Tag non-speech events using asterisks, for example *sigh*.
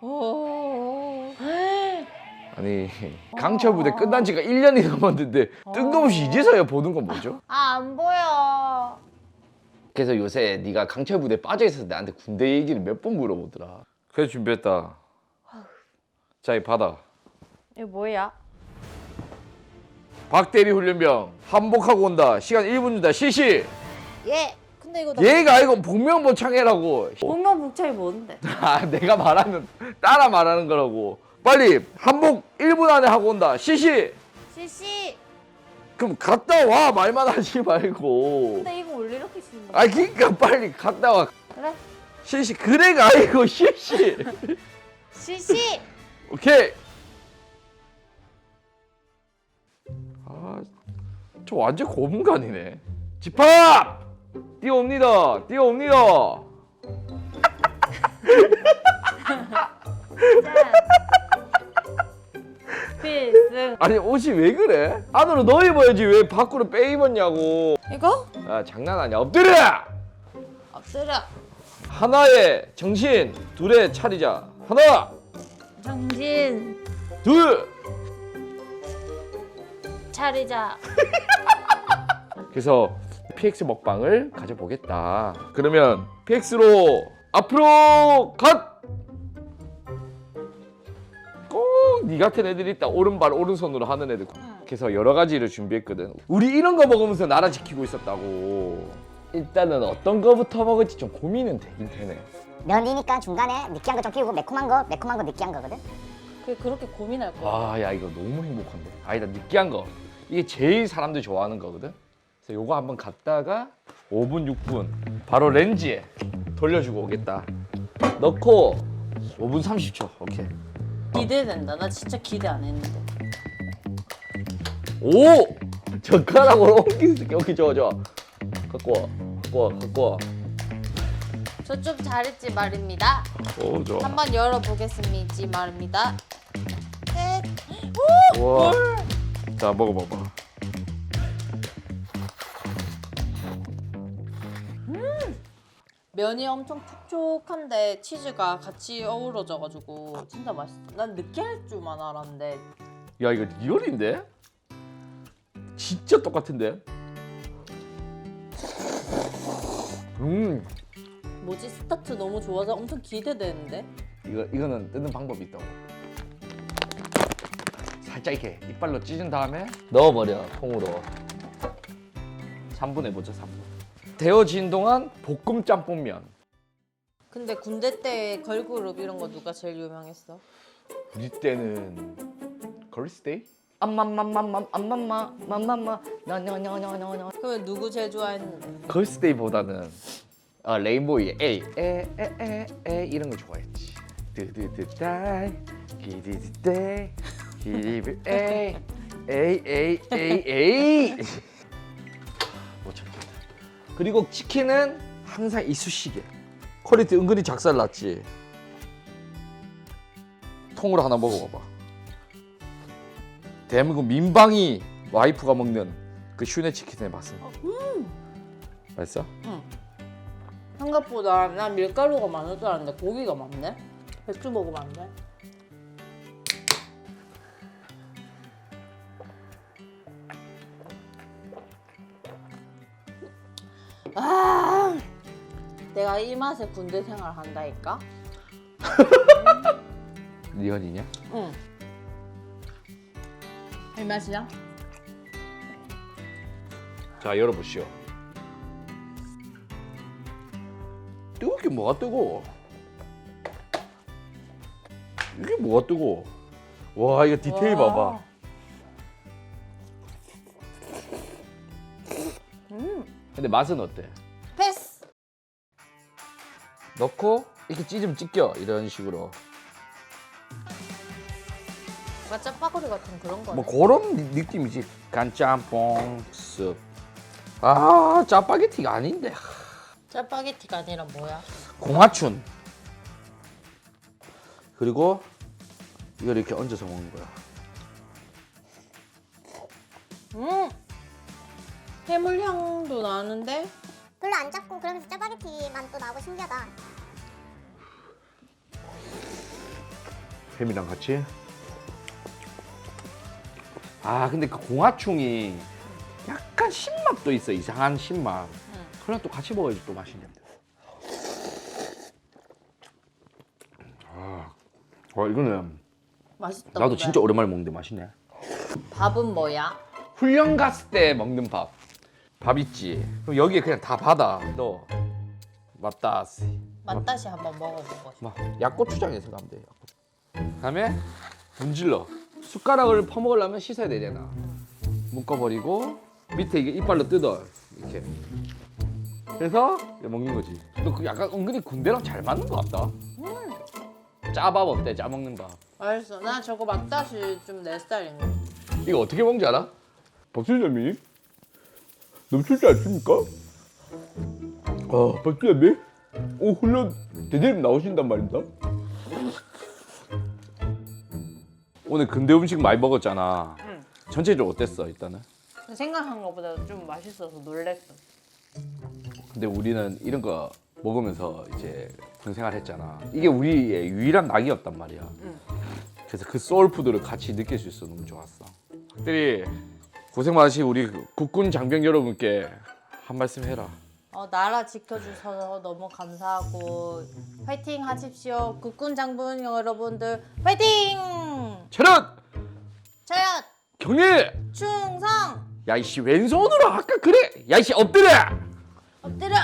오. 아니 강철 부대 끝난 지가 1년이 넘었는데 뜬금없이 이제서야 보는 건 뭐죠? 아, 안 보여. 그래서 요새 네가 강철 부대 빠져 있어서 나한테 군대 얘기를 몇 번 물어보더라. 그래서 준비했다. 자, 이 받아. 이거 뭐야? 박대리 훈련병 한복하고 온다. 시간 1분 준다. 실시. 얘. 근데 이거 나 얘가 아니고 복면보창해라고. 복면복차이 뭔데? *laughs* 아, 내가 말하는 따라 말하는 거라고. 빨리 한복 1분 안에 하고 온다. 실시. 시시. 그럼 갔다 와 말만 하지 말고. 근데 이거 원래 이렇게 쓰는 거야? 아, 그러니까 빨리 갔다 와. 그래. 실시. 그래가 아니고 실시. 시시. *laughs* 오케이. 아, 저 완전 고문관이네. 집합! 뛰어옵니다. 뛰어옵니다. 필승. 아니 옷이 왜 그래? 안으로 넣어 입어야지 왜 밖으로 빼 입었냐고. 이거? 아 장난 아니야. 엎드려! 엎드려. 하나에 정신, 둘에 차리자. 하나, 정신 둘. 차리자. 그래서 PX 먹방을 가져보겠다. 그러면 PX로 앞으로 갓! 꼭니 같은 애들이 있다. 오른발 오른손으로 하는 애들. 그래서 여러 가지를 준비했거든. 우리 이런 거 먹으면서 나라 지키고 있었다고. 일단은 어떤 거부터 먹을지 좀 고민은 되긴 되네. 면이니까 중간에 느끼한 거 좀 끼우고 매콤한 거 매콤한 거 느끼한 거거든. 그 그렇게 고민할 거야. 와, 야 이거 너무 행복한데. 아니다 느끼한 거. 이게 제일 사람들이 좋아하는 거거든. 그래서 요거 한번 갔다가 5분 6분 바로 렌즈에 돌려주고 오겠다. 넣고 5분 30초. 오케이. 기대된다. 나 진짜 기대 안 했는데. 오! 젓가락으로 *laughs* 옮길 수 있게. 오케이 좋아 좋아. 갖고 와. 갖고 와. 갖고 와. 저 좀 잘했지 말입니다. 오 좋아. 한번 열어보겠습니다 말입니다. 끝. 와. 자 먹어봐봐. 면이 엄청 촉촉한데 치즈가 같이 어우러져가지고 진짜 맛있어. 난 느끼할 줄만 알았는데 야 이거 리얼인데? 진짜 똑같은데? 음 뭐지 스타트 너무 좋아서 엄청 기대되는데. 이거 이거는 뜨는 방법이 있다고. 살짝 이렇게 이빨로 찢은 다음에 넣어버려 통으로. 3분 해보자 3분. 데워진 동안 볶음 짬뽕면. 근데 군대 때 걸그룹 이런 거 누가 제일 유명했어? 우리 때는 걸스데이? 암맘맘맘맘 암맘마 맘맘마 나냐냐냐냐냐 그러면 누구 제일 좋아했는데? 걸스데이보다는 어, 레인보우의 에이 에에에에 이런 거 좋아했지 드드드다이 기디드데이 기디브 에이 에이 에이 에이 에이 그리고 치킨은 항상 이쑤시개 퀄리티 은근히 작살났지 통으로 하나 먹어봐봐 대한민국 민방위 와이프가 먹는 그 슈네 치킨의 맛은 맛있어? 생각보다 난 밀가루가 많을 줄 알았는데 고기가 많네. 배추 먹으면 안 돼? 아, 내가 이 맛에 군대 생활 한다니까? 리얼이냐? 응. 이 맛이야? 자 열어보시오 뜨겁게 뭐가 뜨거워 이게 뭐가 뜨거워 와 이거 디테일 와. 봐봐 근데 맛은 어때? 패스! 넣고 이렇게 찢으면 찢겨 이런 식으로 뭔가 짜파구리 같은 그런 거네. 뭐 그런 느- 느낌이지 간짬뽕 습아 짜파게티가 아닌데 짜파게티가 아니라 뭐야? 공화춘 그리고 이걸 이렇게 얹어서 먹는 거야 음! 해물 향도 나는데 별로 안 잡고 그러면서 짜파게티 맛도 나고 신기하다. 햄이랑 같이. 아 근데 그 공화충이 약간 신맛도 있어 이상한 신맛. 그럼 또 같이 먹어야지 또 맛있는데. 아, 와 이거는 맛있다. 나도. 진짜 오랜만에 먹는데 맛있네. 밥은 뭐야? 훈련 갔을 때 먹는 밥. 밥 있지. 그럼 여기에 그냥 다 받아. 너 맞다. 맛다시 한번 먹어보고 싶어. 막 약고추장에 생각하면 돼. 약고추. 그다음에 문질러. 숟가락을 퍼먹으려면 씻어야 되잖아. 묶어버리고 밑에 이게 이빨로 뜯어 이렇게. 그래서 이렇게 먹는 거지. 너 그 약간 은근히 군대랑 잘 맞는 것 같다. 짜밥 어때? 짜 먹는 밥. 맛있어. 나 저거 맛다시 좀 내 스타일인 거. 이거 어떻게 먹는지 알아? 박수장님 넘칠지 않습니까? 아 박수장님 오 훈련 대대님 나오신단 말입니다 오늘 근대 음식 많이 먹었잖아 응. 전체적으로 어땠어 일단은? 생각한 것보다 좀 맛있어서 놀랬어. 근데 우리는 이런 거 먹으면서 이제 군 생활 했잖아 이게 우리의 유일한 낙이었단 말이야 응. 그래서 그 소울푸드를 같이 느낄 수 있어서 너무 좋았어 특별히 고생 많으신 우리 국군 장병 여러분께 한 말씀 해라 어, 나라 지켜주셔서 너무 감사하고 화이팅 하십시오. 국군 장군 여러분들 화이팅! 차렷! 차렷! 경례! 충성! 야이씨 왼손으로 아까 그래 야이씨 엎드려 엎드려!